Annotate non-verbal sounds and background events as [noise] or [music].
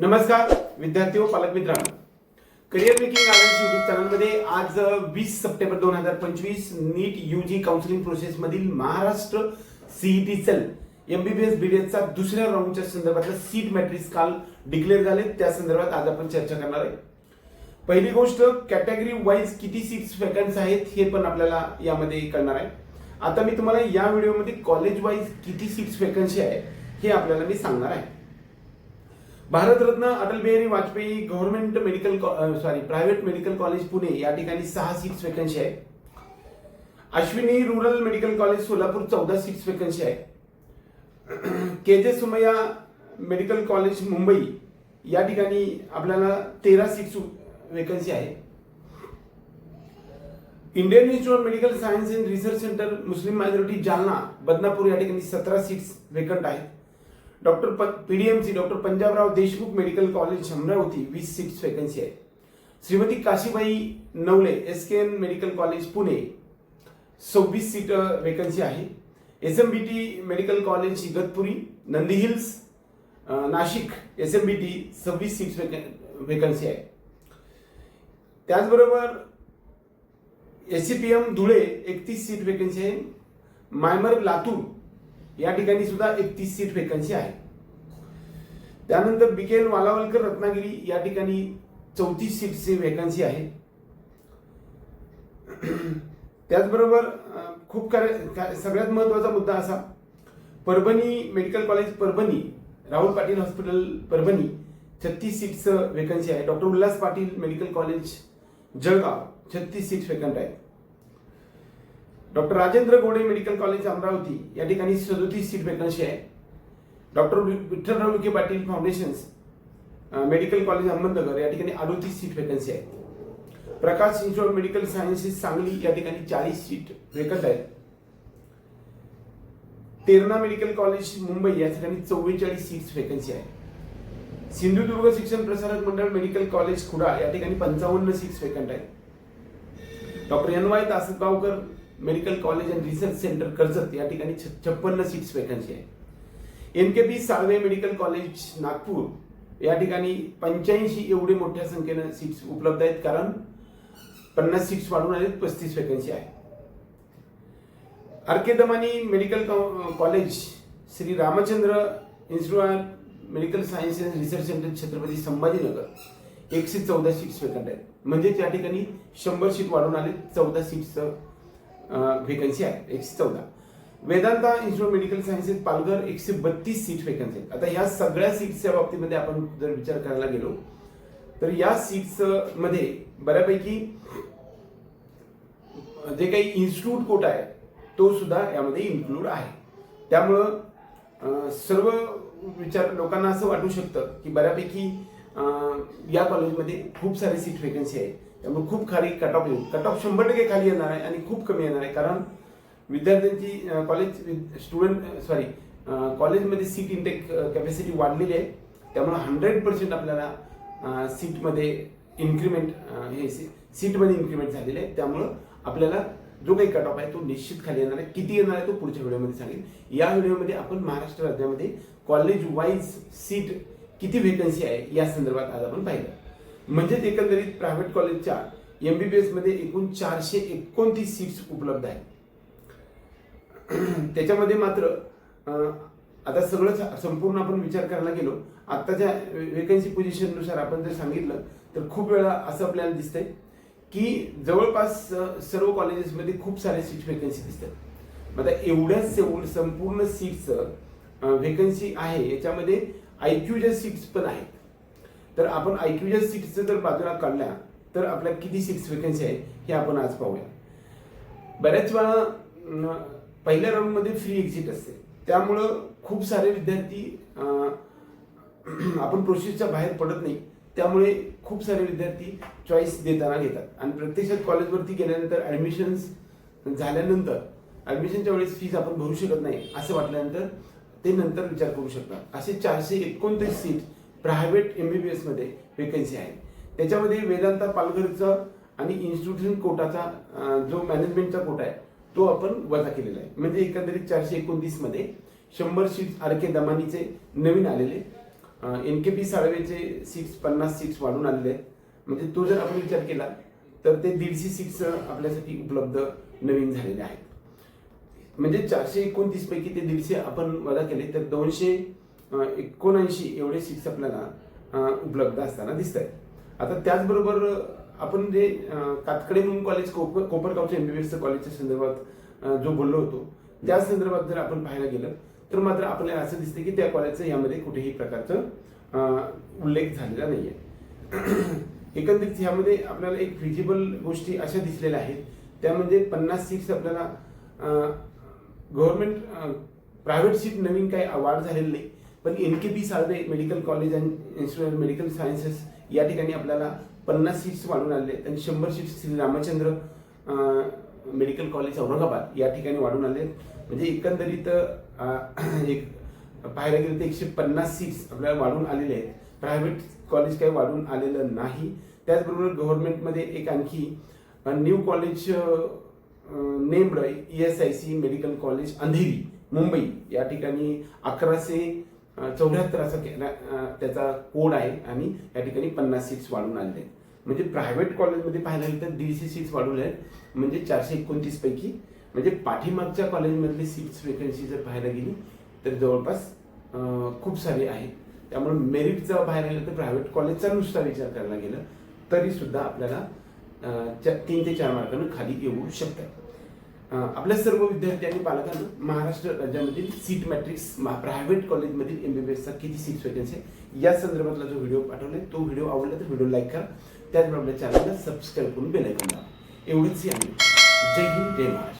नमस्कार विद्यार्थी व पालक मित्रांनो. करिअर मेकिंग युट्यूब चॅनलमध्ये आज वीस सप्टेंबर दोन हजार पंचवीस नीट युजी काउन्सिलिंग प्रोसेस मधील महाराष्ट्र सीईटी सेल एमबीबीएस बीडीएसचा दुसऱ्या राऊंडच्या संदर्भातलं सीट मॅट्रिक्स काल डिक्लेअर झाले. त्या संदर्भात आज आपण चर्चा करणार आहे. पहिली गोष्ट कॅटेगरी वाईज किती सीट्स वेकन्स आहेत हे पण आपल्याला यामध्ये कळणार आहे. आता मी तुम्हाला या व्हिडिओमध्ये कॉलेज वाईज किती सीट्स वेकन्सी आहे हे आपल्याला मी सांगणार आहे. Bharat Ratna Atal Bihari Vajpayee government medical sorry private medical college Pune या ठिकाणी सहा सीट्स वेकन्सी आहे Ashwini rural medical college Solapur चौदा सीट्स वेकन्सी आहे के जे सुमय्या मेडिकल कॉलेज मुंबई या ठिकाणी आपल्याला तेरा सीट्स वेकन्सी आहे Indian institute of medical science and research centre Muslim minority Jalna Badnapur या ठिकाणी सतरा सीट्स वेकंट आहेत. Doctor PDMC doctor Panjabrao Deshmukh medical college Amravati वीस सीट्स वेकन्सी आहे Shrimati Kashibai Navale S K N medical college Pune सव्वीस seat vacancy आहे. S M B T medical college Igatpuri Nandi hills Nashik S M B T सव्वीस seats vacancy आहे. त्याचबरोबर S C P M Dhule एकतीस seat vacancy आहे. मायमर लातूर या ठिकाणी सुद्धा एकतीस सीट वेकन्सी आहे. त्यानंतर बिकेल वालावलकर रत्नागिरी या ठिकाणी चौतीस सीटची वेकन्सी आहे. त्याचबरोबर खूप काय सगळ्यात महत्त्वाचा मुद्दा असा Parbhani medical college Parbhani Rahul Patil hospital Parbhani छत्तीस सीट्सचं वेकन्सी आहे. Doctor Ulhas Patil medical college Jalgaon छत्तीस सीट्स वेकंट आहेत doctor Rajendra Gode medical college Amravati या ठिकाणी सदोतीस सीट वेकन्सी आहे. Doctor Vitthalrao Vikhe Patil foundations medical college Ahmednagar या ठिकाणी अडोतीस सीट वेकन्सी आहे. Prakash institute medical sciences Sangli या ठिकाणी चाळीस सीट वेकंट आहेत तेरणा मेडिकल कॉलेज मुंबई या ठिकाणी चव्वेचाळीस सीट्स वेकन्सी आहे. सिंधुदुर्ग शिक्षण प्रसारक मंडळ मेडिकल कॉलेज खुडा या ठिकाणी पंचावन्न सीट्स वेकंट आहेत doctor N Y Tasgaonkar medical college and research centre Karjat या ठिकाणी छप्पन्न सीट्स वेकन्सी आहे. N K P Salve medical college Nagpur या ठिकाणी पंच्याऐंशी एवढे मोठ्या संख्येनं सीट्स उपलब्ध आहेत कारण पन्नास सीट्स वाढून आलेत पस्तीस वेकन्सी आहे. R K Damani medical college Shri Ramchandra institute of medical science and research centre Chhatrapati Sambhajinagar. एकशे चौदा सीट्स वेकंट आहेत. म्हणजे त्या ठिकाणी शंभर सीट वाढून आले चौदा सीट्सचं वेकन्सी आहे एकशे चौदा. Vedanta institute medical sciences Palghar एकशे बत्तीस सीट वेकन्सी आहेत. आता या सगळ्या सीट्सच्या बाबतीमध्ये आपण जर विचार करायला गेलो तर या सीट्समध्ये बऱ्यापैकी जे काही इन्स्टिट्यूट कोटा आहे तो सुद्धा यामध्ये इन्क्लूड आहे. त्यामुळं सर्व विचार लोकांना असं वाटू शकतं की बऱ्यापैकी या कॉलेजमध्ये खूप सारे सीट वेकन्सी आहे त्यामुळे खूप खाली कट ऑफ येईल कट ऑफ शंभर टक्के खाली येणार आहे आणि खूप कमी येणार आहे. कारण विद्यार्थ्यांची कॉलेज स्टुडंट सॉरी कॉलेजमध्ये सीट इंटेक कॅपॅसिटी वाढलेली आहे. त्यामुळे हंड्रेड पर्सेंट आपल्याला सीटमध्ये इन्क्रीमेंट हे सीटमध्ये इन्क्रीमेंट झालेली आहे. त्यामुळं आपल्याला जो काही कट ऑफ आहे तो निश्चित खाली येणार आहे. किती येणार आहे तो पुढच्या व्हिडिओमध्ये सांगेल या व्हिडिओमध्ये आपण महाराष्ट्र राज्यामध्ये कॉलेज वाईज सीट किती व्हेकन्सी आहे या संदर्भात आज आपण पाहिलं. म्हणजेच एकंदरीत प्रायव्हेट कॉलेजच्या एम बी बी एसमध्ये एकूण चारशे एकोणतीस सीट्स उपलब्ध आहेत. [clears throat] त्याच्यामध्ये मात्र आता सगळं संपूर्ण आपण विचार करायला गेलो आत्ताच्या वेकन्सी पोझिशननुसार आपण जर सांगितलं तर खूप वेळा असं आपल्याला दिसतंय की जवळपास सर्व कॉलेजेसमध्ये खूप सारे सीट्स वेकन्सी दिसतात. मग आता एवढ्या सेव- संपूर्ण सीट्स वेकन्सी आहे याच्यामध्ये आय क्यूच्या सीट्स पण आहेत. तर आपण आयक्यूच्या सीट्सचं जर बाजूला काढल्या तर आपल्या किती सीट्स वेकन्सी आहे हे आपण आज पाहूया. बऱ्याच वेळा पहिल्या राऊंडमध्ये फ्री एक्झिट असते. त्यामुळं खूप सारे विद्यार्थी [clears throat] आपण प्रोसेसच्या बाहेर पडत नाही. त्यामुळे खूप सारे विद्यार्थी चॉईस देताना घेतात. आणि प्रत्यक्षात कॉलेजवरती गेल्यानंतर ॲडमिशन्स झाल्यानंतर ॲडमिशनच्या वेळेस फीज आपण भरू शकत नाही असं वाटल्यानंतर ते नंतर विचार करू शकतात. असे चारशे एकोणतीस seat private M B B एसमध्ये वेकन्सी आहे. त्याच्यामध्ये वेदांता पालघरचं आणि इन्स्टिट्यूशन कोटाचा जो मॅनेजमेंटचा कोटा आहे तो आपण वजा केलेला आहे. म्हणजे एकंदरीत चारशे एकोणतीसमध्ये शंभर सीट्स आर के दमानीचे नवीन आलेले एन के पी साळवेचे सीट्स पन्नास सीट्स वाढून आलेले आहेत. म्हणजे तो जर आपण विचार केला तर ते दीडशे सीट्स आपल्यासाठी उपलब्ध नवीन झालेले आहेत. म्हणजे चारशे एकोणतीसपैकी ते दीडशे आपण वजा केले तर दोनशे एकोणऐंशी एवढे सीट्स आपल्याला उपलब्ध असताना दिसत आहेत आता त्याचबरोबर आपण जे कातकडे म्हणून कॉलेज कोपर कोपरगावच्या एमबीबीएसचं कॉलेजच्या संदर्भात जो बोललो होतो त्या संदर्भात जर आपण पाहायला गेलं तर मात्र आपल्याला असं दिसतं की त्या कॉलेजचं यामध्ये कुठेही प्रकारचं उल्लेख झालेला नाहीये. [clears throat] एकंदरीत ह्यामध्ये आपल्याला एक फिजिबल गोष्टी अशा दिसलेल्या आहेत त्या म्हणजे पन्नास सीट्स आपल्याला गव्हर्नमेंट प्रायव्हेट सीट नवीन काही वाढ झालेली नाही. पण N K P Salve medical college and institute of medical sciences या ठिकाणी आपल्याला पन्नास सीट्स वाढून आले आहेत आणि शंभर seats Shri Ramchandra medical college Aurangabad या ठिकाणी वाढून आले आहेत. म्हणजे एकंदरीत [clears throat] एक पाहायला गेलं तर एकशे पन्नास सीट्स आपल्याला वाढून आलेले आहेत प्रायव्हेट कॉलेज काही वाढून आलेलं नाही त्याचबरोबर गव्हर्नमेंटमध्ये एक आणखी new college named E S I C medical college Andheri Mumbai या ठिकाणी अकराशे चौऱ्याहत्तर असा त्याचा कोड आहे आणि या ठिकाणी पन्नास सीट्स वाढून आलेले आहेत. म्हणजे प्रायव्हेट कॉलेजमध्ये पाहायला गेलं तर दीडशे सीट्स वाढवले आहेत. म्हणजे चारशे एकोणतीस पैकी म्हणजे पाठीमागच्या कॉलेजमधली सीट्स वेकन्सी जर पाहायला गेली तर जवळपास खूप सारे आहेत. त्यामुळे मेरिटचा पाहायला गेलं तर प्रायव्हेट कॉलेजचा नुसता विचार करायला गेलं तरीसुद्धा आपल्याला तीन ते चार मार्कानं खाली येऊ शकतात. आपल्या सर्व विद्यार्थी आणि पालकांना महाराष्ट्र राज्यामधील सीट मॅट्रिक्स प्रायव्हेट कॉलेजमधील एम बी बी एसचा किती सीट्स वेकन्सी आहे या संदर्भातला जो व्हिडिओ पाठवला तो व्हिडिओ आवडला तर व्हिडिओ लाईक करा. त्याचबरोबर चॅनलला सबस्क्राईब करून बेलायकन दाबा. एवढीच आम्ही आहे. जय हिंद जय महाराष्ट्र.